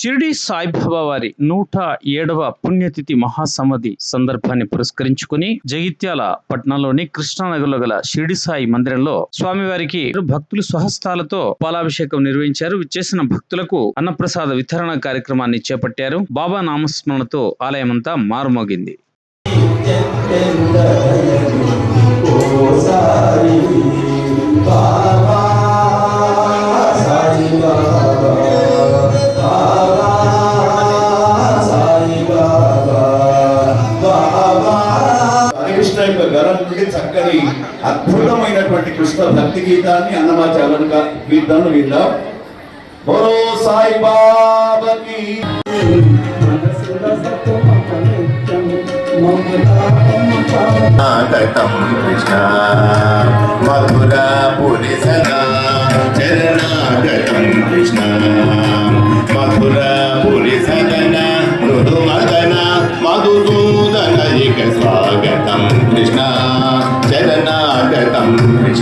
షిరిడి సాయిబాబా వారి నూట ఏడవ పుణ్యతిథి మహాసమాధి సందర్భాన్ని పురస్కరించుకుని జగిత్యాల పట్టణంలోని కృష్ణానగర్లో గల షిరిడి సాయి మందిరంలో స్వామివారికి భక్తులు స్వహస్తాలతో పాలాభిషేకం నిర్వహించారు. విచ్చేసిన భక్తులకు అన్నప్రసాద వితరణ కార్యక్రమాన్ని చేపట్టారు. బాబా నామస్మరణతో ఆలయమంతా మారుమోగింది. హరికృష్ణ కృష్ణ భక్తి గీతాన్ని అన్నమాచార్యుల గీతాన్ని విందాం. బోలో సాయి బాబాకి నాటకం కృష్ణ మధురాపురి సదా చరణాగతం కృష్ణ మధురాపురి సదన మృదుమదన మధుసూదన ఇక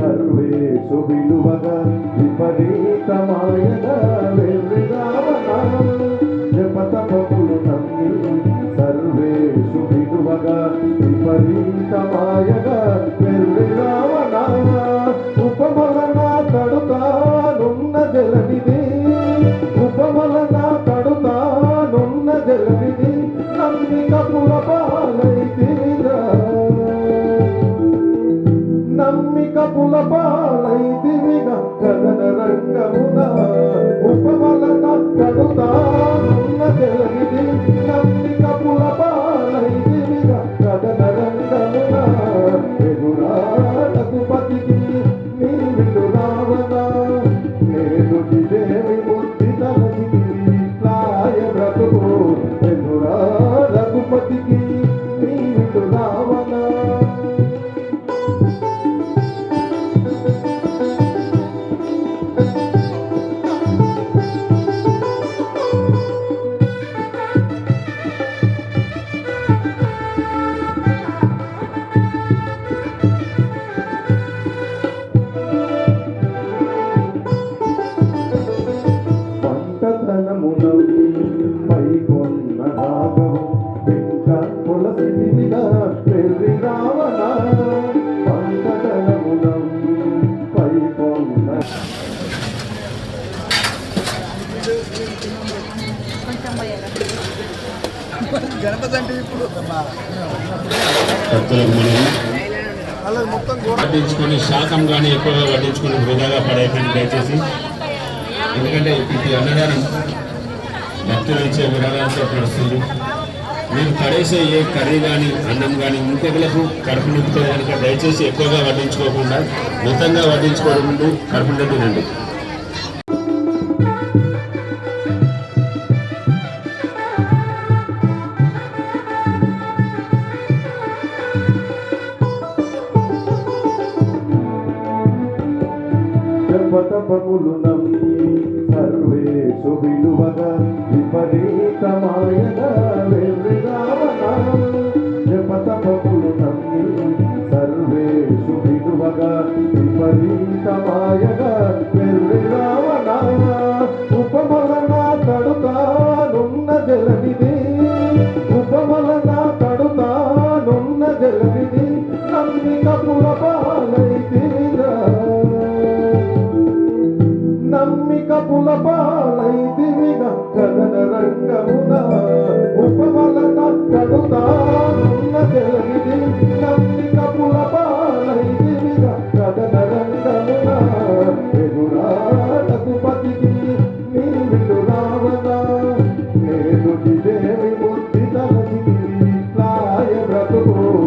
సర్వేషు విలువగా విపరీతమాయగా వెళ్ళి రావణ జపతపములు నమ్మి సర్వేషు విలువగా విపరీతమాయగా నమ్మిక పులపాలైతివిగా గగన రంగమున ఉపమలన కడుతానున్న తెలివిది నమ్మిక వడ్డించుకొని శాతం కానీ ఎక్కువగా వడ్డించుకొని వృధాగా పడేయకండి దయచేసి. ఎందుకంటే ఇది అన్నదానం భక్తులు ఇచ్చే విరాళాలతో నడుస్తుంది. మీరు పడేసే ఏ కర్రీ కానీ అన్నం కానీ ఇంకొకలకు కడుపు నింపుతో కనుక దయచేసి ఎక్కువగా వడ్డించుకోకుండా మితంగా వడ్డించుకోవడం ముందు కడుపు నిండి తినండి నమ్మి సర్వేషు విలువగా విపరీతమాయగా వెళ్ళి జపతపములు నమ్మి సర్వేషు విలువగా విపరీతమాయగా Oh.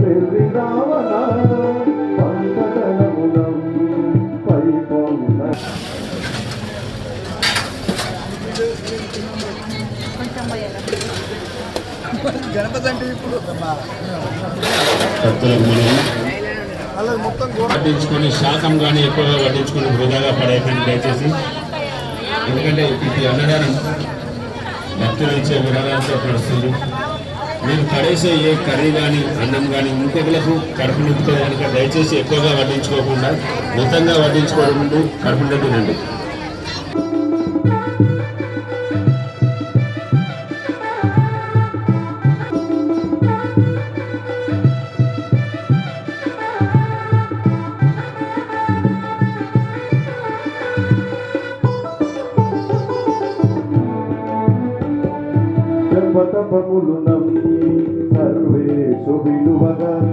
పెళ్ళి పట్టించుకొని శాతం కానీ ఎక్కువగా పట్టించుకొని వృధాగా పడైపోయింది దయచేసి. ఎందుకంటే ఇది అన్నదానం భక్తులు ఇచ్చే విరాళాలతో నడుస్తుంది. మీరు పడేసే ఏ కర్రీ కానీ అన్నం కానీ ఇంకొకలకు కడుపు నింపుతో కనుక దయచేసి ఎక్కువగా వడ్డించుకోకుండా మొత్తంగా వడ్డించుకోవడం ముందు కడుపు నింపినండి తినండి జపతపములు నమ్మి సర్వేషు విలువగా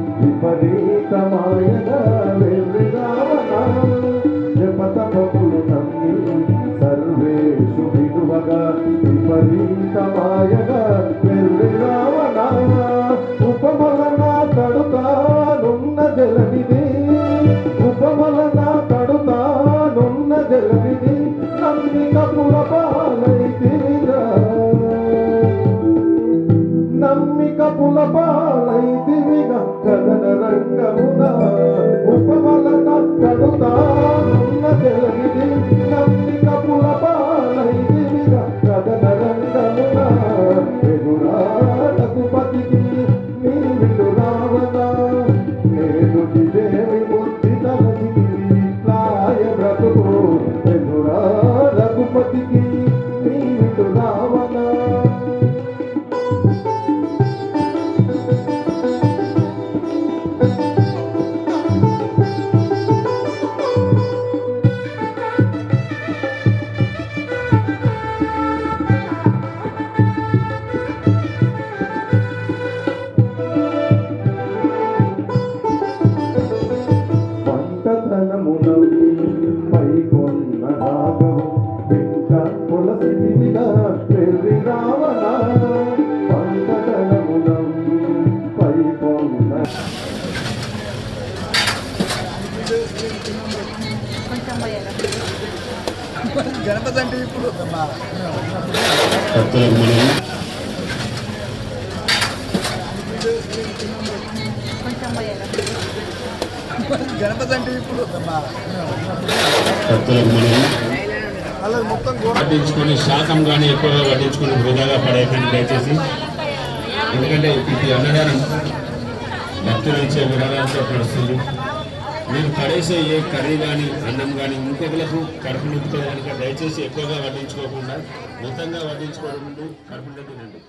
పెర్రి రావణ పంటతనమునవి పైకొన్న గణపతి అంటే ఇప్పుడు. గణపతి అంటే ఇప్పుడు పట్టించుకొని శాతం కానీ ఎక్కువగా పట్టించుకొని వృధాగా పడేయకండి దయచేసి. ఎందుకంటే ఇది అన్నదానం భక్తులు ఇచ్చే విరాళాలతో నడుస్తుంది. మీరు పడేసే ఏ కర్రీ కానీ అన్నం కానీ ఇంకొకలకు కడుపు నింపుతో కనుక దయచేసి ఎక్కువగా వడ్డించుకోకుండా మొత్తంగా వడ్డించుకోవడం ముందు కడుపు నిండా